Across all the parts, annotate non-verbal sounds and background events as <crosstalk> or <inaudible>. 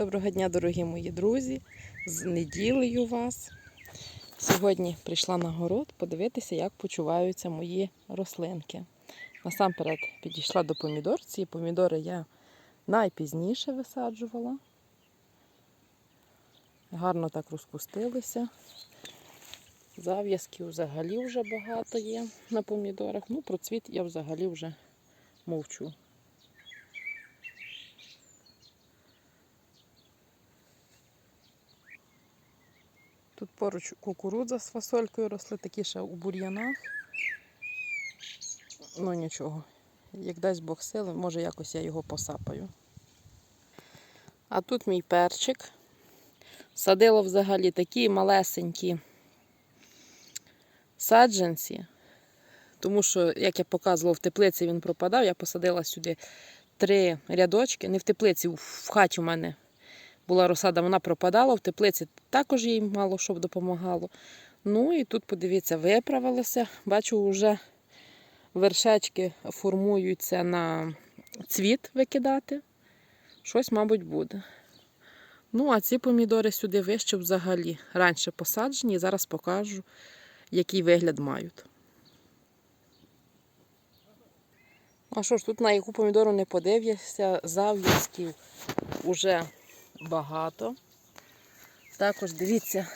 Доброго дня, дорогі мої друзі. З неділею вас. Сьогодні прийшла на город подивитися, як почуваються мої рослинки. Насамперед підійшла до помідор. Ці помідори я найпізніше висаджувала. Гарно так розпустилися. Зав'язків взагалі вже багато є на помідорах. Ну, про цвіт я взагалі вже мовчу. Тут поруч кукурудза з фасолькою росли, такі ще у бур'янах. Ну нічого. Як дасть Бог сили, може якось я його посапаю. А тут мій перчик. Садила взагалі такі малесенькі саджанці. Тому що, як я показувала, в теплиці він пропадав, я посадила сюди три рядочки. Не в теплиці, в хаті у мене була розсада, вона пропадала, в теплиці також їй мало що допомагало. Ну і тут, подивіться, виправилося. Бачу, вже вершечки формуються на цвіт викидати. Щось, мабуть, буде. Ну, а ці помідори сюди вище взагалі. Раніше посаджені, зараз покажу, який вигляд мають. А що ж, тут на яку помідору не подивишся, зав'язків уже багато. Також дивіться,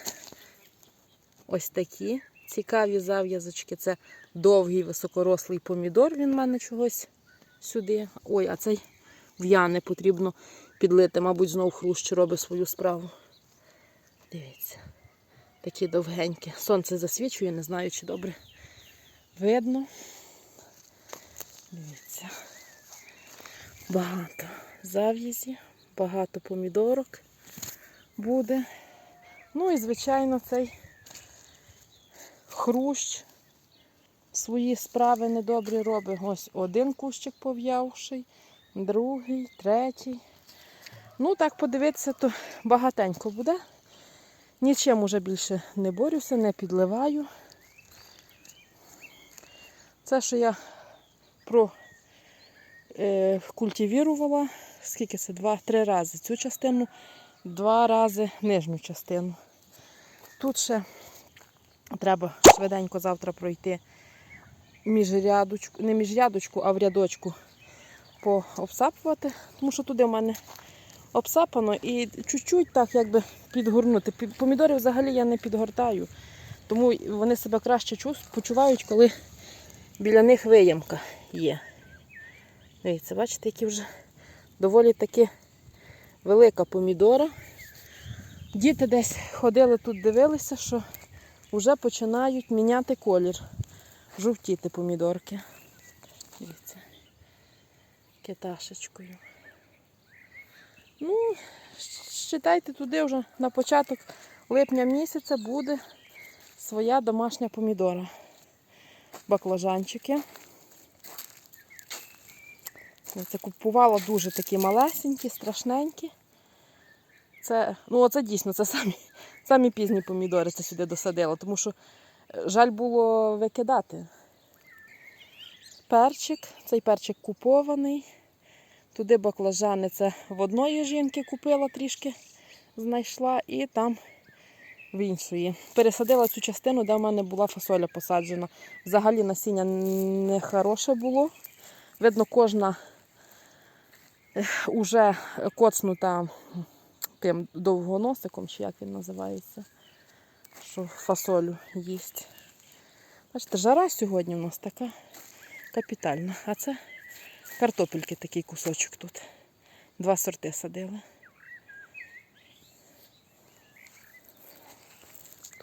ось такі цікаві зав'язочки. Це довгий високорослий помідор, він в мене чогось сюди. Ой, а цей в'яне потрібно підлити, мабуть, знов хрущ робить свою справу. Дивіться, такі довгенькі. Сонце засвічує, не знаю, чи добре видно. Дивіться. Багато зав'язі, багато помідорок буде. Ну і, звичайно, цей хрущ свої справи недобрі робить. Ось один кущик пов'явший, другий, третій. Ну, так подивитися, то багатенько буде. Нічим уже більше не борюся, не підливаю. Це, що я про культивірувала, скільки це? Два-три рази цю частину, два рази нижню частину. Тут ще треба швиденько завтра пройти між рядочку, не між рядочку, а в рядочку пообсапувати, тому що туди в мене обсапано і чуть-чуть так якби підгорнути. Помідори взагалі я не підгортаю, тому вони себе краще почувають, коли біля них виємка є. Дивіться, бачите, які вже доволі таки велика помідора. Діти десь ходили тут, дивилися, що вже починають міняти колір. Жовтіти помідорки. Дивіться. Киташечкою. Ну, считайте, туди вже на початок липня місяця буде своя домашня помідора. Баклажанчики. Я це купувала дуже такі малесенькі, страшненькі. Це, ну оце дійсно, це самі, <laughs> самі пізні помідори це сюди досадила, тому що е, жаль було викидати. Перчик, цей перчик купований. Туди баклажани це в одної жінки купила трішки, знайшла, і там в іншої. Пересадила цю частину, де в мене була фасоля посаджена. Взагалі насіння не хороше було. Видно, кожна уже коцнута тим довгоносиком, чи як він називається, що фасолю їсть. Бачите, жара сьогодні у нас така капітальна. А це картопельки такий кусочок тут. Два сорти садили.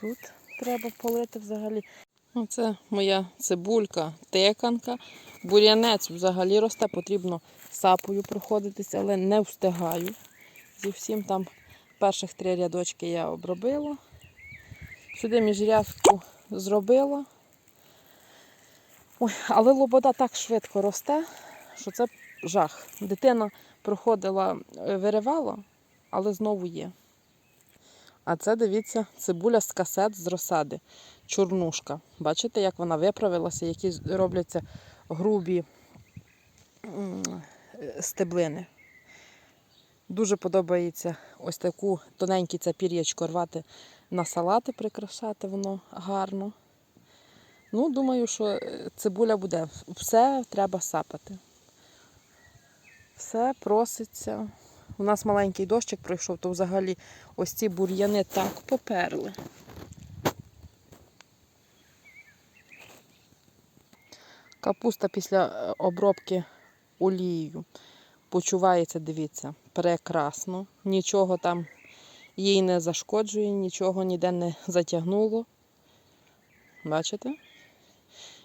Тут треба полити взагалі. Оце моя цибулька, теканка. Бур'янець взагалі росте, потрібно сапою проходитися, але не встигаю. Зі всім там перших три рядочки я обробила. Сюди міжрядку зробила. Ой, але лобода так швидко росте, що це жах. Дитина проходила, е, виривала, але знову є. А це, дивіться, цибуля з касет з розсади. Чорнушка. Бачите, як вона виправилася, які робляться грубі стеблини. Дуже подобається ось таку тоненькі це пір'ячко рвати на салати, прикрашати воно гарно. Ну, думаю, що е, цибуля буде. Все треба сапати. Все проситься. У нас маленький дощик пройшов, то взагалі ось ці бур'яни так поперли. Капуста після е, обробки олією почувається, дивіться, прекрасно. Нічого там їй не зашкоджує, нічого ніде не затягнуло. Бачите?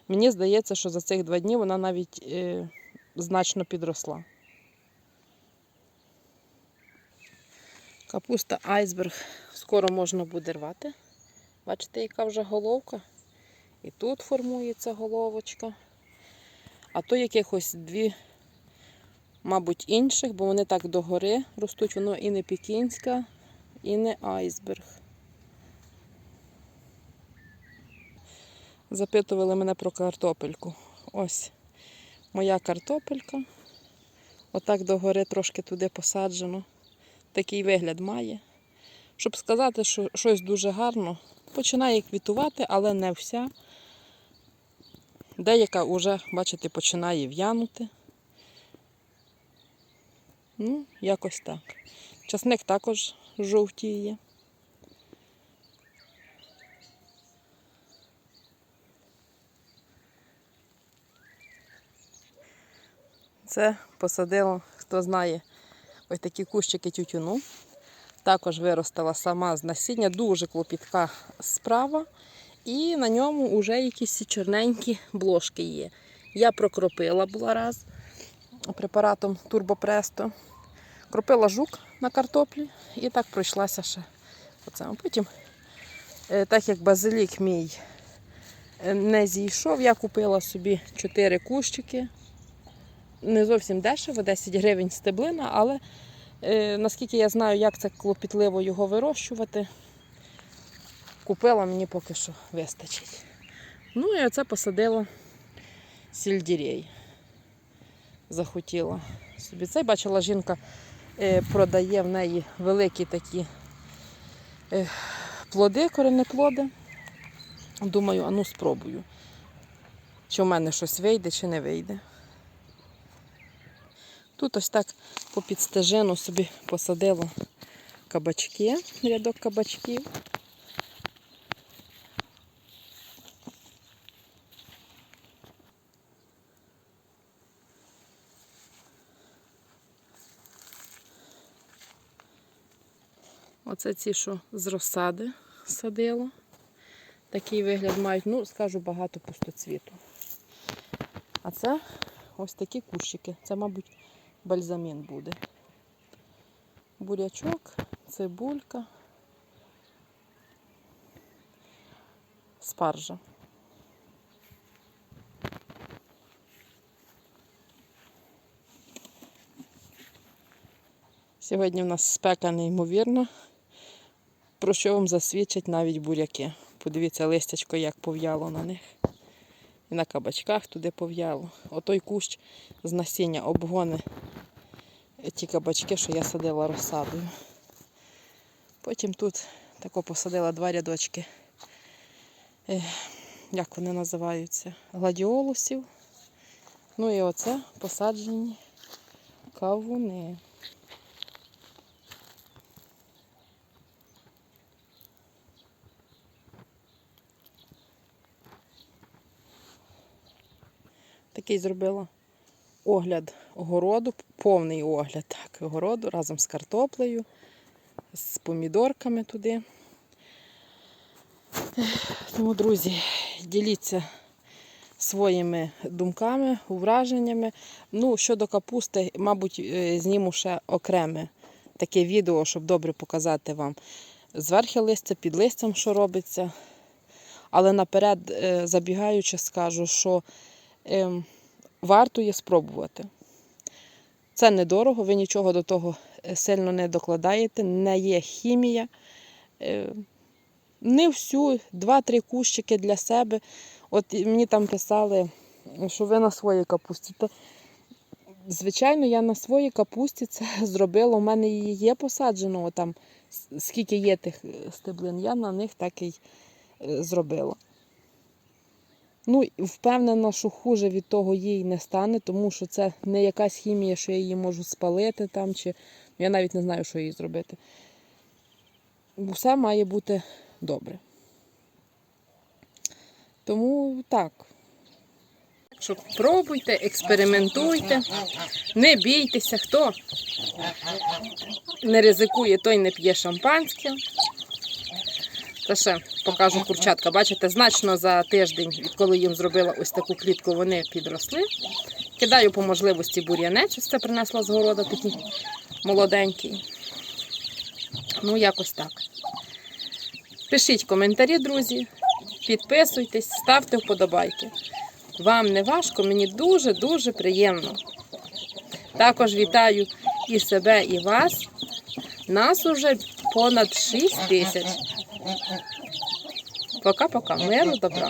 Мені здається, що за цих два дні вона навіть е, значно підросла. Капуста айсберг скоро можна буде рвати. Бачите, яка вже головка? І тут формується головочка. А то якихось дві, мабуть, інших, бо вони так догори ростуть, воно і не пекінська, і не айсберг. Запитували мене про картопельку. Ось моя картопелька. Отак догори трошки туди посаджено. Такий вигляд має. Щоб сказати, що щось дуже гарно, починає квітувати, але не вся. Деяка вже, бачите, починає в'янути. Ну, якось так. Часник також жовтіє. Це посадила, хто знає, ось такі кущики тютюну. Також виростила сама з насіння, дуже клопітка справа. І на ньому вже якісь чорненькі блошки є. Я прокропила була раз препаратом Турбопресто. Кропила жук на картоплі і так пройшлася ще. Оце. Потім, е, так як базилік мій е, не зійшов, я купила собі 4 кущики. Не зовсім дешево, 10 гривень стеблина, але е, наскільки я знаю, як це клопітливо його вирощувати, купила мені поки що вистачить. Ну і оце посадила сільдірей. Захотіла собі це. Бачила, жінка е, продає в неї великі такі е, плоди, коренеплоди. Думаю, а ну спробую, чи в мене щось вийде, чи не вийде. Тут ось так по підстежину собі посадила кабачки, рядок кабачків. Оце ці, що з розсади садила. Такий вигляд мають, ну, скажу, багато пустоцвіту. А це ось такі кущики. Це, мабуть, бальзамін буде. Бурячок, цибулька, спаржа. Сьогодні в нас спека неймовірна, про що вам засвідчать навіть буряки. Подивіться, листячко як пов'яло на них. І на кабачках туди пов'яло. Отой кущ з насіння обгони ті кабачки, що я садила розсадою. Потім тут тако посадила два рядочки, е, як вони називаються, гладіолусів. Ну і оце посаджені кавуни. Такий зробила огляд огороду, повний огляд так, огороду разом з картоплею, з помідорками туди. Тому, друзі, діліться своїми думками, враженнями. Ну, щодо капусти, мабуть, е, зніму ще окреме таке відео, щоб добре показати вам зверхи листя, під листям, що робиться. Але наперед, е, забігаючи, скажу, що ем, варто є спробувати. Це недорого, ви нічого до того е, сильно не докладаєте, не є хімія. Е, Не всю, два-три кущики для себе. От мені там писали, що ви на своїй капусті. То звичайно, я на своїй капусті це <laughs> зробила. У мене її є посаджено, там скільки є тих е, стеблин, я на них так і зробила. Ну, впевнена, що хуже від того їй не стане, тому що це не якась хімія, що я її можу спалити там, чи я навіть не знаю, що їй зробити. Все має бути добре. Тому так. Що пробуйте, експериментуйте, не бійтеся, хто не ризикує, той не п'є шампанське. Та ще покажу курчатка. Бачите, значно за тиждень, відколи їм зробила ось таку клітку, вони підросли. Кидаю по можливості бур'янець, ось це принесла з города такий молоденький. Ну, якось так. Пишіть коментарі, друзі, підписуйтесь, ставте вподобайки. Вам не важко, мені дуже-дуже приємно. Також вітаю і себе, і вас. Нас уже понад 6 тисяч. Пока-пока. Миру, добра.